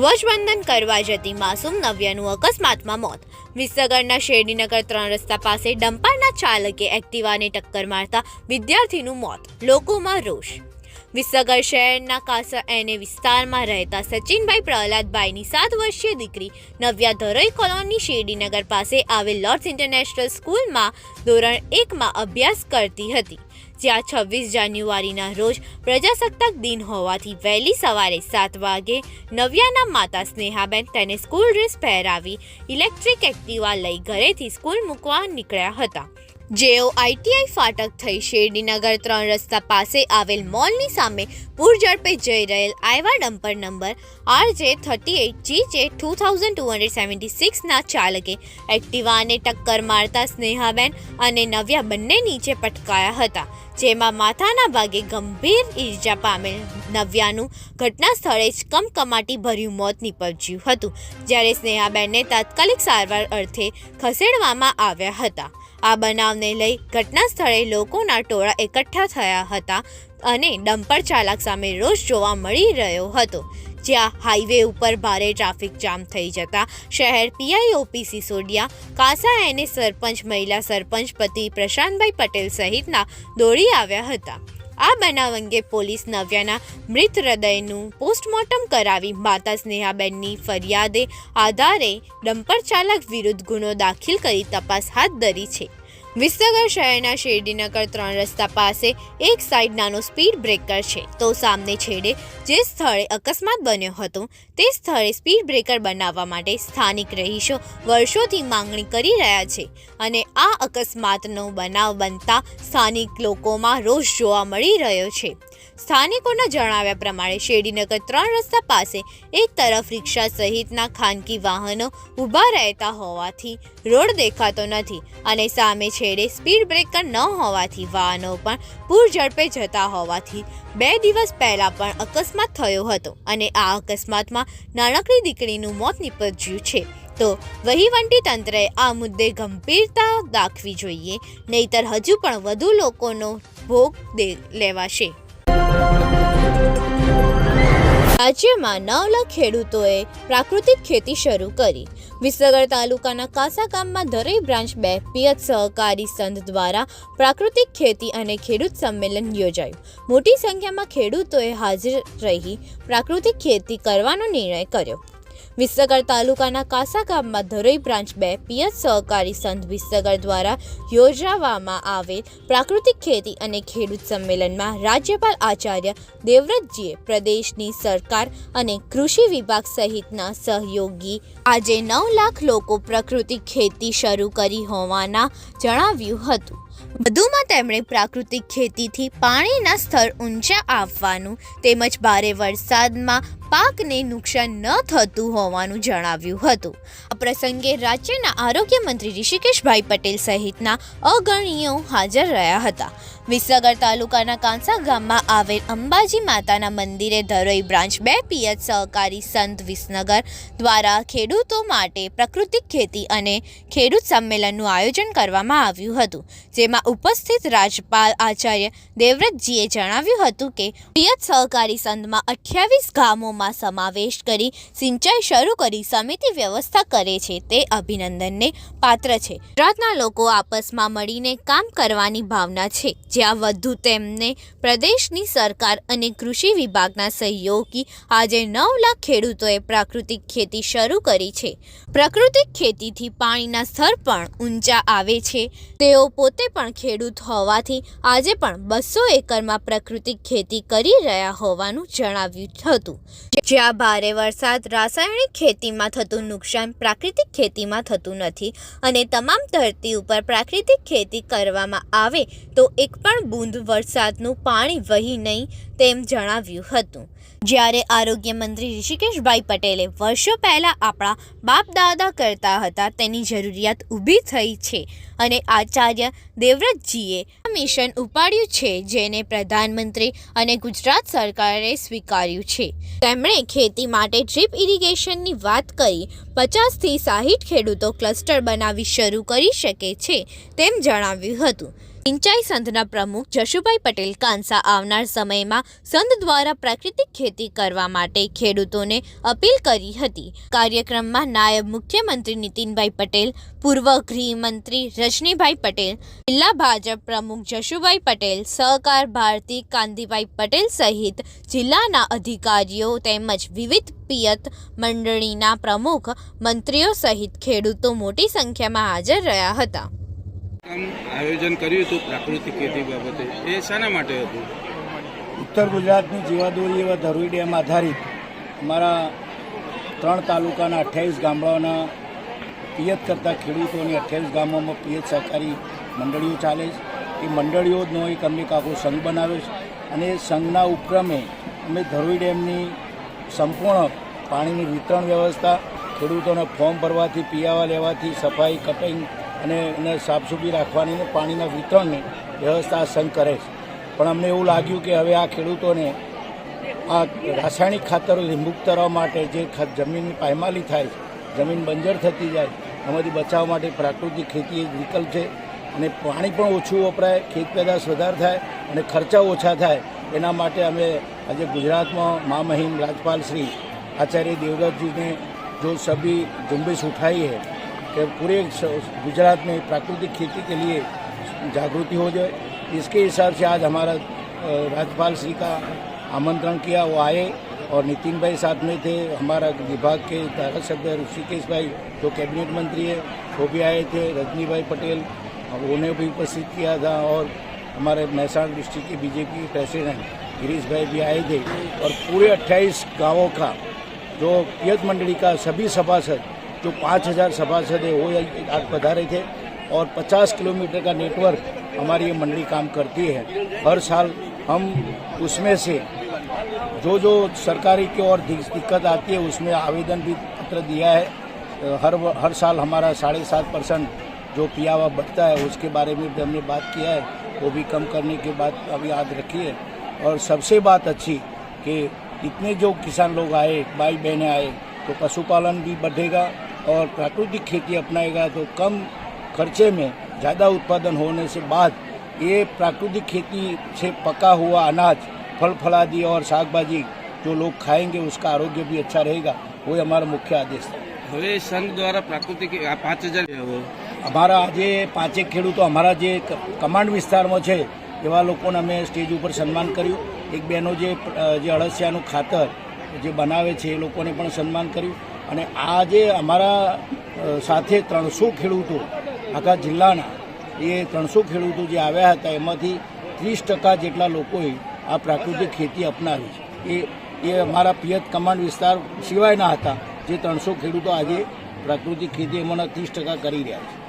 ધ્વજવંદન કરવા જતી માસૂમ નવ્યાનું અકસ્માતમાં મોત. વિસનગરના શેરડીનગર ત્રણ રસ્તા પાસે ડમ્પરના ચાલકે એક્ટિવાને ટક્કર મારતા વિદ્યાર્થીનું મોત. લોકોમાં રોષ. વિસનગર શહેરના કાસા એને વિસ્તારમાં રહેતા સચિનભાઈ પ્રહલાદભાઈની સાત વર્ષીય દીકરી નવ્યા ધરોઈ કોલોની શેરડીનગર પાસે આવેલ લોર્ડ્સ ઇન્ટરનેશનલ સ્કૂલમાં ધોરણ એકમાં અભ્યાસ કરતી હતી. જ્યાં છવ્વીસ જાન્યુઆરીના રોજ પ્રજાસત્તાક દિન હોવાથી વહેલી સવારે સાત વાગે નવ્યાના માતા સ્નેહાબેન તેને સ્કૂલ ડ્રેસ પહેરાવી ઇલેક્ટ્રિક એક્ટિવા લઈ ઘરેથી સ્કૂલ મૂકવા નીકળ્યા હતા. જેઓ આઈટીઆઈ ફાટક થઈ શેરડીનગર ત્રણ રસ્તા પાસે આવેલ મોલની સામે પૂર ઝડપે જઈ રહેલ Hyva dumper number R J thirty eight G J two thousand two hundred seventy સિક્સના ચાલકે એક્ટિવાને ટક્કર મારતા સ્નેહાબેન અને નવ્યા બંને નીચે પટકાયા હતા, જેમાં માથાના ભાગે ગંભીર ઈજા પામેલ નવ્યાનું ઘટના સ્થળે જ કમકમાટી ભર્યું મોત નીપજ્યું હતું, જ્યારે સ્નેહાબેનને તાત્કાલિક સારવાર અર્થે ખસેડવામાં આવ્યા હતા. આ બનાવને લઈ ઘટના સ્થળે લોકોના ટોળા એકઠા થયા હતા અને ડમ્પર ચાલક સામે રોષ જોવા મળી રહ્યો હતો. જ્યાં હાઈવે ઉપર ભારે ટ્રાફિક જામ થઈ જતા શહેર પીઆઈઓપી સિસોડિયા કાસા એને સરપંચ, મહિલા સરપંચ પતિ પ્રશાંતભાઈ પટેલ સહિતના દોડી આવ્યા હતા. આ બનાવ અંગે પોલીસ નવ્યાના મૃત હૃદયનું પોસ્ટમોર્ટમ કરાવી માતા સ્નેહાબેનની ફરિયાદે આધારે ડમ્પર ચાલક વિરુદ્ધ ગુનો દાખલ કરી તપાસ હાથ ધરી છે. વિસનગર શહેરના શેરડીનગર ત્રણ રસ્તા પાસે એક સાઈડ નાનો સ્પીડ બ્રેકર છે. તો સામને છેડે જે સ્થળે અકસ્માત બન્યો હતો, તે સ્થળે સ્પીડ બ્રેકર બનાવવા માટે સ્થાનિક રહીશો વર્ષોથી માંગણી કરી રહ્યા છે અને આ અકસ્માતનો બનાવ બનતા સ્થાનિક લોકોમાં રોષ જોવા મળી રહ્યો છે. સ્થાનિકોના જણાવ્યા પ્રમાણે શેરડીનગર ત્રણ રસ્તા પાસે એક તરફ રિક્ષા સહિતના ખાનગી વાહનો ઊભા રહેતા હોવાથી રોડ દેખાતો નથી અને સામે છેડે સ્પીડ બ્રેકર ન હોવાથી વાહનો પણ પૂર ઝડપે જતા હોવાથી બે દિવસ પહેલાં પણ અકસ્માત થયો હતો અને આ અકસ્માતમાં નાનકડી દીકરીનું મોત નીપજ્યું છે. તો વહીવટી તંત્રએ આ મુદ્દે ગંભીરતા દાખવી જોઈએ, નહીતર હજુ પણ વધુ લોકોનો ભોગ લેવાશે. રાજ્યમાં નવ લાખ ખેડૂતોએ પ્રાકૃતિક ખેતી શરૂ કરી. વિસનગર તાલુકાના કાસા ગામમાં દરેક બ્રાન્ચ બે પિયત સહકારી સંઘ દ્વારા પ્રાકૃતિક ખેતી અને ખેડૂત સંમેલન યોજાયું. મોટી સંખ્યામાં ખેડૂતોએ હાજર રહી પ્રાકૃતિક ખેતી કરવાનો નિર્ણય કર્યો. વિસનગર તાલુકાના કાસા ગામમાં ધરોઈ બ્રાન્ચ બે પિયત સહકારી સંઘ વિસનગર દ્વારા યોજાવામાં આવેલ પ્રાકૃતિક ખેતી અને ખેડૂત સંમેલનમાં રાજ્યપાલ આચાર્ય દેવવ્રતજીએ પ્રદેશની સરકાર અને કૃષિ વિભાગ સહિતના સહયોગી આજે નવ લાખ લોકો પ્રાકૃતિક ખેતી શરૂ કરી હોવાના જણાવ્યું હતું. વધુમાં તેમણે પ્રાકૃતિક ખેતીથી પાણીના સ્તર ઊંચા આવવાનું તેમજ ભારે વરસાદમાં પાકને નુકસાન ન થતું હોવાનું જણાવ્યું હતું. આ પ્રસંગે રાજ્યના આરોગ્ય મંત્રી ઋષિકેશભાઈ પટેલ સહિતના અગણ્યો હાજર રહ્યા હતા. વિસનગર તાલુકાના કાંસા ગામમાં આવેલ અંબાજી માતાના મંદિરે ધરોઈ બ્રાન્ચ બે પિયત સહકારી સંત વિસનગર દ્વારા ખેડૂતો માટે પ્રાકૃતિક ખેતી અને ખેડૂત સંમેલનનું આયોજન કરવામાં આવ્યું હતું, જેમાં ઉપસ્થિત રાજપાલ આચાર્ય દેવવ્રતજીએ જણાવ્યું હતું કે, પિયત સહકારી સંતમાં અઠ્યાવીસ ગામોમાં સમાવેશ કરી સિંચાઈ શરૂ કરી સમિતિ વ્યવસ્થા કરે છે, તે અભિનંદનને પાત્ર છે. ગુજરાતના લોકો આપસમાં મળીને કામ કરવાની ભાવના છે જ્યાં વધુ તેમને પ્રદેશની સરકાર અને કૃષિ વિભાગના સહયોગી આજે નવ લાખ ખેડૂતોએ પ્રાકૃતિક ખેતી શરૂ કરી છે. પ્રાકૃતિક ખેતીથી પાણીના સ્તર પણ ઊંચા આવે છે. તેઓ પોતે પણ ખેડૂત હોવાથી આજે પણ બસો એકરમાં પ્રાકૃતિક ખેતી કરી રહ્યા હોવાનું જણાવ્યું હતું. જ્યાં ભારે વરસાદ રાસાયણિક ખેતીમાં થતું નુકસાન પ્રાકૃતિક ખેતીમાં થતું નથી અને તમામ ધરતી ઉપર પ્રાકૃતિક ખેતી કરવામાં આવે તો એક પણ બૂંદ વરસાદનું પાણી વહી નહીં તેમ જણાવ્યું હતું. જ્યારે આરોગ્ય મંત્રી ઋષિકેશભાઈ પટેલે વર્ષો પહેલાં આપણા બાપ દાદા કરતા હતા, તેની જરૂરિયાત ઊભી થઈ છે અને આચાર્ય દેવવ્રતજીએ મિશન ઉપાડ્યું છે, જેને પ્રધાનમંત્રી અને ગુજરાત સરકારે સ્વીકાર્યું છે. તેમણે ખેતી માટે ડ્રીપ ઇરિગેશનની વાત કરી, પચાસથી સાહીઠ ખેડૂતો ક્લસ્ટર બનાવી શરૂ કરી શકે છે તેમ જણાવ્યું હતું. સિંચાઈ સંઘના પ્રમુખ જશુભાઈ પટેલ કાંસા આવનાર સમયમાં સંઘ દ્વારા પ્રાકૃતિક ખેતી કરવા માટે ખેડૂતોને અપીલ કરી હતી. કાર્યક્રમમાં નાયબ મુખ્યમંત્રી નીતિનભાઈ પટેલ, પૂર્વ ગૃહમંત્રી રજનીભાઈ પટેલ, જિલ્લા ભાજપ પ્રમુખ જશુભાઈ પટેલ, સહકાર ભારતી કાંતિભાઈ પટેલ સહિત જિલ્લાના અધિકારીઓ તેમજ વિવિધ પિયત મંડળીના પ્રમુખ મંત્રીઓ સહિત ખેડૂતો મોટી સંખ્યામાં હાજર રહ્યા હતા. આયોજન કર્યું હતું પ્રાકૃતિક ખેતી બાબતે. એ શાના માટે હતું? ઉત્તર ગુજરાતની જીવાદોરી એવા ધરોઈ ડેમ આધારિત અમારા ત્રણ તાલુકાના અઠ્યાવીસ ગામડાઓના પિયત કરતા ખેડૂતોની અઠ્યાવીસ ગામોમાં પિયત સહકારી મંડળીઓ ચાલે છે. એ મંડળીઓનો એક અમને આખો સંઘ બનાવ્યો છે. અને એ સંઘના ઉપક્રમે અમે ધરોઈ ડેમની સંપૂર્ણ પાણીની વિતરણ વ્યવસ્થા ખેડૂતોને ફોર્મ ભરવાથી, પીયાવા લેવાથી, સફાઈ, કટિંગ અને એને સાફસૂફી રાખવાની ને પાણીના વિતરણની વ્યવસ્થા સંઘ કરે છે. પણ અમને એવું લાગ્યું કે હવે આ ખેડૂતોને આ રાસાયણિક ખાતરો લીંબુક તરવા માટે જે જમીનની પાયમાલી થાય છે, જમીન બંજર થતી જાય, એમાંથી બચાવ માટે પ્રાકૃતિક ખેતી એક વિકલ્પ છે અને પાણી પણ ઓછું વપરાય, ખેત પેદાશ વધારે થાય અને ખર્ચા ઓછા થાય, એના માટે અમે આજે ગુજરાતમાં મા મહિમ રાજપાલ શ્રી આચાર્ય દેવવ્રતજીને જો સભી ઝુંબેશ ઉઠાવી હે कि पूरे गुजरात में प्राकृतिक खेती के लिए जागृति हो जाए। इसके हिसाब से आज हमारा राज्यपाल श्री का आमंत्रण किया, वो आए और नितिन भाई साथ में थे, हमारा विभाग के धारासभ्य ऋषिकेश भाई, जो कैबिनेट मंत्री है, वो भी आए थे, रजनी भाई पटेल उन्हें भी उपस्थित किया था और हमारे महसाण डिस्ट्रिक्ट के बीजेपी प्रेसिडेंट गिरीश भाई भी आए थे। और पूरे 28 गाँवों का, जो पियत मंडली का सभी सभासद जो पाँच हज़ार सभासद है, वो आज पधारे थे। और 50 किलोमीटर का नेटवर्क हमारी ये मंडली काम करती है। हर साल हम उसमें से जो जो सरकारी की और दिक्कत आती है, उसमें आवेदन भी पत्र दिया है। हर हर साल हमारा साढ़े सात परसेंट जो पियावा बढ़ता है, उसके बारे में भी हमने बात किया है। वो भी कम करने की बात अभी याद रखी है और सबसे बात अच्छी कि इतने जो किसान लोग आए भाई बहनें आए तो पशुपालन भी बढ़ेगा और प्राकृतिक खेती अपनाएगा तो कम खर्चे में ज़्यादा उत्पादन होने से बाद ये प्राकृतिक खेती से पका हुआ अनाज फल फलादी और साग भाजी जो लोग खाएंगे उसका आरोग्य भी अच्छा रहेगा वो हमारा मुख्य आदेश था હવે સંઘ દ્વારા પ્રાકૃતિક આ પાંચ હજાર અમારા આજે પાંચેક ખેડૂતો અમારા જે ક- કમાન્ડ વિસ્તારમાં છે એવા લોકોને અમે સ્ટેજ ઉપર સન્માન કર્યું એક બહેનો જે અ, જે અળસિયાનું ખાતર જે બનાવે છે એ લોકોને પણ સન્માન કર્યું અને આજે અમારા સાથે ત્રણસો ખેડૂતો આખા જિલ્લાના, એ ત્રણસો ખેડૂતો જે આવ્યા હતા, એમાંથી ત્રીસ ટકા જેટલા લોકોએ આ પ્રાકૃતિક ખેતી અપનાવી છે. એ એ અમારા પિયત કમાન્ડ વિસ્તાર સિવાયના હતા, જે ત્રણસો ખેડૂતો આજે પ્રાકૃતિક ખેતી એમાંના ત્રીસ ટકા કરી રહ્યા છે.